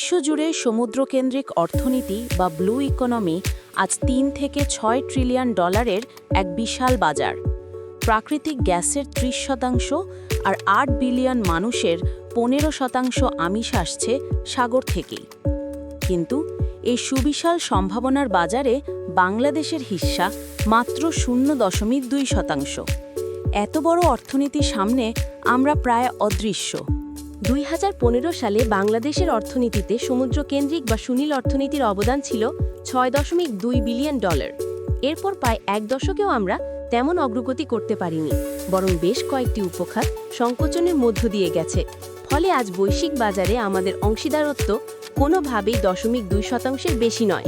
বিশ্বজুড়ে সমুদ্রকেন্দ্রিক অর্থনীতি বা ব্লু ইকোনমি আজ তিন থেকে ছয় ট্রিলিয়ন ডলারের এক বিশাল বাজার। প্রাকৃতিক গ্যাসের ত্রিশ শতাংশ আর আট বিলিয়ন মানুষের পনেরো শতাংশ আমিষ আসছে সাগর থেকেই। কিন্তু এই সুবিশাল সম্ভাবনার বাজারে বাংলাদেশের হিস্সা মাত্র শূন্য দশমিক দুই শতাংশ। এত বড় অর্থনীতির সামনে আমরা প্রায় অদৃশ্য। দুই হাজার পনেরো সালে বাংলাদেশের অর্থনীতিতে সমুদ্রকেন্দ্রিক বা সুনীল অর্থনীতির অবদান ছিল ছয় দশমিক দুই বিলিয়ন ডলার। এরপর প্রায় এক দশকেও আমরা তেমন অগ্রগতি করতে পারিনি, বরং বেশ কয়েকটি উপখাত সংকোচনের মধ্য দিয়ে গেছে। ফলে আজ বৈশ্বিক বাজারে আমাদের অংশীদারত্ব কোনোভাবেই দশমিক দুই শতাংশের বেশি নয়।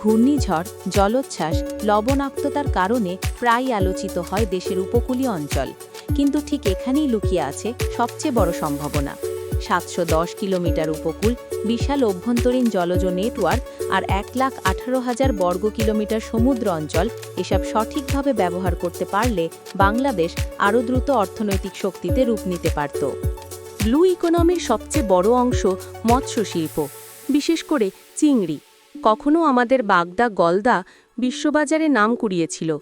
ঘূর্ণিঝড়, জলোচ্ছ্বাস, লবণাক্ততার কারণে প্রায় আলোচিত হয় দেশের উপকূলীয় অঞ্চল। কিন্তু ঠিক এখানেই লুকিয়ে আছে সবচেয়ে বড় সম্ভাবনা। সাতশো দশ কিলোমিটার উপকূল, বিশাল অভ্যন্তরীণ জলজ নেটওয়ার্ক আর এক লাখ আঠারো হাজার বর্গ কিলোমিটার সমুদ্র অঞ্চল এসব সঠিকভাবে ব্যবহার করতে পারলে বাংলাদেশ আরও দ্রুত অর্থনৈতিক শক্তিতে রূপ নিতে পারত। ব্লু ইকোনমির সবচেয়ে বড় অংশ মৎস্য শিল্প বিশেষ করে চিংড়ি। কখনো আমাদের বাগদা গলদা বিশ্ববাজারে নাম কুড়িয়েছিল।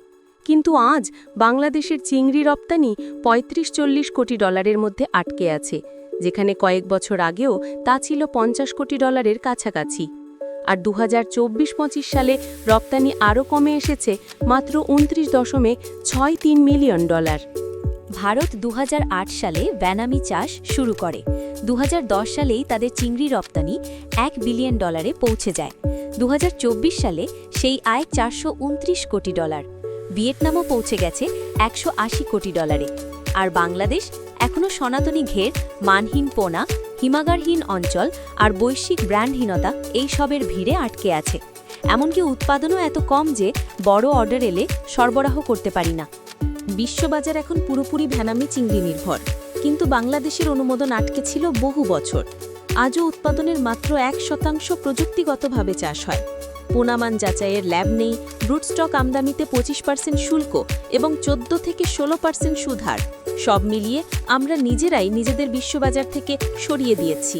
কিন্তু আজ বাংলাদেশের চিংড়ি রপ্তানি পঁয়ত্রিশ চল্লিশ কোটি ডলারের মধ্যে আটকে আছে, যেখানে কয়েক বছর আগেও তা ছিল পঞ্চাশ কোটি ডলারের কাছাকাছি। আর দু হাজার সালে রপ্তানি আরও কমে এসেছে মাত্র উনত্রিশ দশমিক ছয় তিন মিলিয়ন ডলার। ভারত দু হাজার আট সালে ভ্যানামি চাষ শুরু করে। দু হাজার দশ সালেই তাদের চিংড়ি রপ্তানি এক বিলিয়ন ডলারে পৌঁছে যায়। দু হাজার চব্বিশ সালে সেই আয় চারশো উনত্রিশ কোটি ডলার। ভিয়েতনামও পৌঁছে গেছে একশো আশি কোটি ডলারে। আর বাংলাদেশ এখনও সনাতনী ঘের, মানহীন পোনা, হিমাগারহীন অঞ্চল আর বৈশ্বিক ব্র্যান্ডহীনতা এই সবের ভিড়ে আটকে আছে। এমনকি উৎপাদনও এত কম যে বড় অর্ডার এলে সরবরাহ করতে পারি না। বিশ্ববাজার এখন পুরোপুরি ভ্যানামি চিংড়ি নির্ভর। কিন্তু বাংলাদেশের অনুমোদন আটকে ছিল বহু বছর। আজও উৎপাদনের মাত্র এক শতাংশ প্রযুক্তিগতভাবে চাষ হয়। পোনামান যাচাইয়ের ল্যাব নেই, রুটস্টক আমদানিতে পঁচিশ পার্সেন্ট শুল্ক এবং চোদ্দ থেকে ষোলো পার্সেন্ট সুধার। সব মিলিয়ে আমরা নিজেরাই নিজেদের বিশ্ববাজার থেকে সরিয়ে দিয়েছি।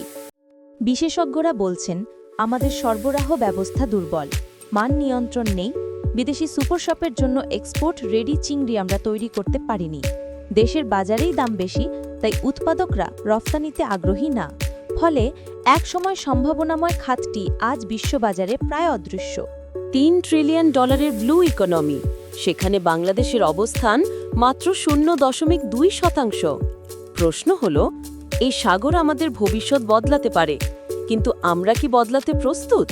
বিশেষজ্ঞরা বলছেন, আমাদের সরবরাহ ব্যবস্থা দুর্বল, মান নিয়ন্ত্রণ নেই, বিদেশি সুপার শপের জন্য এক্সপোর্ট রেডি চিংড়ি আমরা তৈরি করতে পারিনি। দেশের বাজারেই দাম বেশি, তাই উৎপাদকরা রফতানিতে আগ্রহী না। ফলে একসময় সম্ভাবনাময় খাতটি আজ বিশ্ববাজারে প্রায় অদৃশ্য। তিন ট্রিলিয়ন ডলারের ব্লু ইকোনমি সেখানে বাংলাদেশের অবস্থান মাত্র শূন্য দশমিক দুই শতাংশ। প্রশ্ন হল, এই সাগর আমাদের ভবিষ্যৎ বদলাতে পারে, কিন্তু আমরা কি বদলাতে প্রস্তুত?